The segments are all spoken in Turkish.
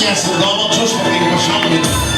gelsin damat coşma beni başına mı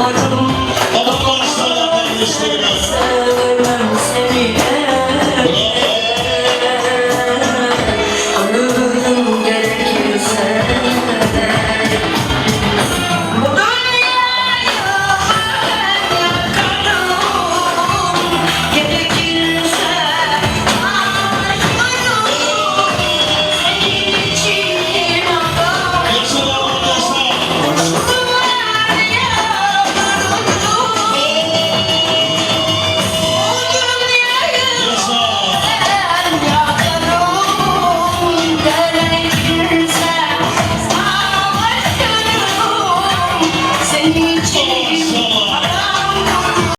Aman know.